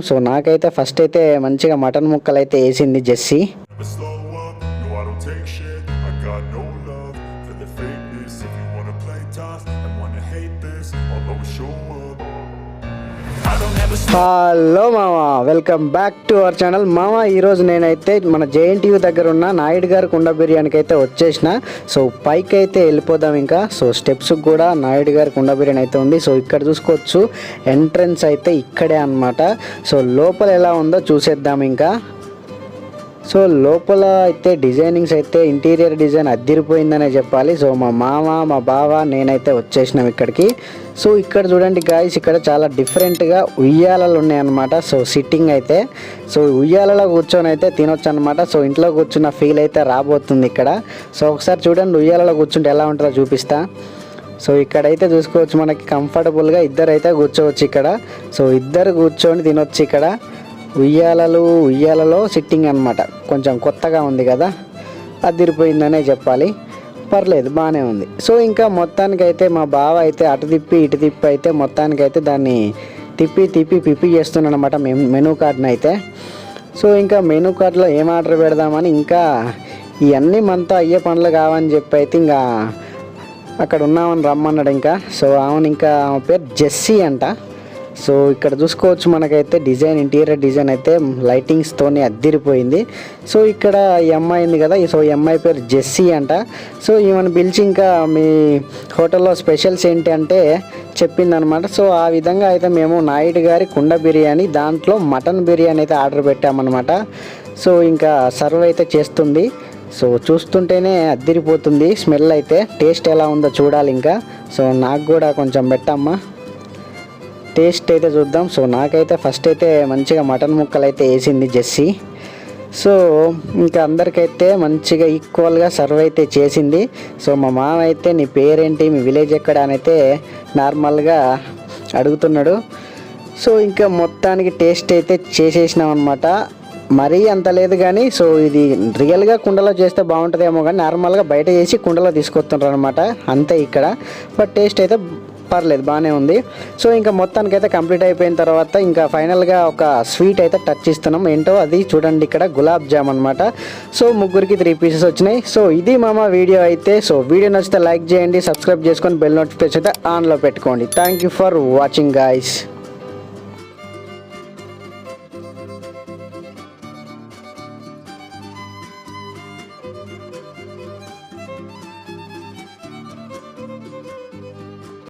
మాత్రం సో నాకైతే ఫస్ట్ అయితే మంచిగా మటన్ ముక్కలు అయితే వేసింది జెస్సి. హలో మామ. Welcome back to our channel మామ ఈరోజు నేనైతే మన జేఎన్టీయూ దగ్గర ఉన్న నాయుడు గారి కుండ బిర్యానీకి అయితే వచ్చేసిన. సో పైకి అయితే వెళ్ళిపోదాం ఇంకా. సో స్టెప్స్ కూడా నాయుడు గారి కుండ బిర్యానీ అయితే ఉంది. సో ఇక్కడ చూసుకోవచ్చు. ఎంట్రన్స్ అయితే ఇక్కడే అన్నమాట. సో లోపల ఎలా ఉందో చూసేద్దాం ఇంకా. సో లోపల అయితే డిజైనింగ్స్ అయితే ఇంటీరియర్ డిజైన్ అద్దిరిపోయిందనే చెప్పాలి. సో మా మామ మా బావ నేనైతే వచ్చేసినాం ఇక్కడికి. సో ఇక్కడ చూడండి గాయస్ ఇక్కడ చాలా డిఫరెంట్గా ఉయ్యాలలు ఉన్నాయన్నమాట. సో సిట్టింగ్ అయితే. సో ఉయ్యాలలో కూర్చొని అయితే తినొచ్చు అనమాట సో ఇంట్లో కూర్చున్న ఫీల్ అయితే రాబోతుంది ఇక్కడ. సో ఒకసారి చూడండి ఉయ్యాలలో కూర్చుంటే ఎలా ఉంటుందో చూపిస్తా. సో ఇక్కడైతే చూసుకోవచ్చు మనకి కంఫర్టబుల్గా ఇద్దరు అయితే కూర్చోవచ్చు ఇక్కడ. సో ఇద్దరు కూర్చొని తినొచ్చు ఇక్కడ. ఉయ్యాలలు ఉయ్యాలలో సిట్టింగ్ అనమాట కొంచెం కొత్తగా ఉంది కదా అదిరిపోయిందనే చెప్పాలి. పర్లేదు బాగానే ఉంది. సో ఇంకా మొత్తానికైతే మా బావ అయితే అటు తిప్పి ఇటు తిప్పి అయితే మొత్తానికైతే దాన్ని తిప్పి తిప్పి పిప్పి చేస్తున్నానమాట మెనూ కార్డ్ని అయితే. సో ఇంకా మెనూ కార్డ్లో ఏం ఆర్డర్ పెడదామని ఇంకా ఇవన్నీ మనతో అయ్యే పనులు కావని చెప్పి అయితే ఇంకా అక్కడ ఉన్నామని రమ్మన్నాడు ఇంకా. సో ఆమెను ఇంకా ఆమె పేరు జెస్సీ అంట. సో ఇక్కడ చూసుకోవచ్చు మనకైతే డిజైన్ ఇంటీరియర్ డిజైన్ అయితే లైటింగ్స్తోనే అద్దిరిపోయింది. సో ఇక్కడ ఈ అమ్మాయి ఉంది కదా సో ఈ అమ్మాయి పేరు జెస్సీ అంట. సో ఈమెను పిలిచి ఇంకా మీ హోటల్లో స్పెషల్స్ ఏంటి అంటే చెప్పిందనమాట సో ఆ విధంగా అయితే మేము నాయుడు గారి కుండ బిర్యానీ దాంట్లో మటన్ బిర్యానీ అయితే ఆర్డర్ పెట్టామన్నమాట. సో ఇంకా సర్వ్ అయితే చేస్తుంది. సో చూస్తుంటేనే అద్దిరిపోతుంది స్మెల్ అయితే టేస్ట్ ఎలా ఉందో చూడాలి ఇంకా. సో నాకు కూడా కొంచెం పెట్టమ్మా. టేస్ట్ అయితే చూద్దాం. సో నాకైతే ఫస్ట్ అయితే మంచిగా మటన్ ముక్కలు అయితే వేసింది జెస్సీ. సో ఇంకా అందరికైతే మంచిగా ఈక్వల్గా సర్వ్ అయితే చేసింది. సో మా మామ అయితే నీ పేరేంటి మీ విలేజ్ ఎక్కడ అని అయితే నార్మల్గా అడుగుతున్నాడు. సో ఇంకా మొత్తానికి టేస్ట్ అయితే చేసేసినాం అనమాట మరీ అంత లేదు కానీ సో ఇది రియల్గా కుండలో చేస్తే బాగుంటుందేమో కానీ నార్మల్గా బయట చేసి కుండలో తీసుకొస్తుంటారు అనమాట అంతే ఇక్కడ. బట్ టేస్ట్ అయితే పర్లేదు బాగానే ఉంది. సో ఇంకా మొత్తానికి అయితే కంప్లీట్ అయిపోయిన తర్వాత ఇంకా ఫైనల్గా ఒక స్వీట్ అయితే టచ్ ఇస్తున్నాం ఏంటో అది చూడండి ఇక్కడ గులాబ్ జామ్ అనమాట సో ముగ్గురికి త్రీ పీసెస్ వచ్చినాయి. సో ఇది మామ వీడియో అయితే. సో వీడియో నచ్చితే లైక్ చేయండి సబ్స్క్రైబ్ చేసుకొని బెల్ నోటిఫికేషన్ అయితే ఆన్లో పెట్టుకోండి. Thank you for watching guys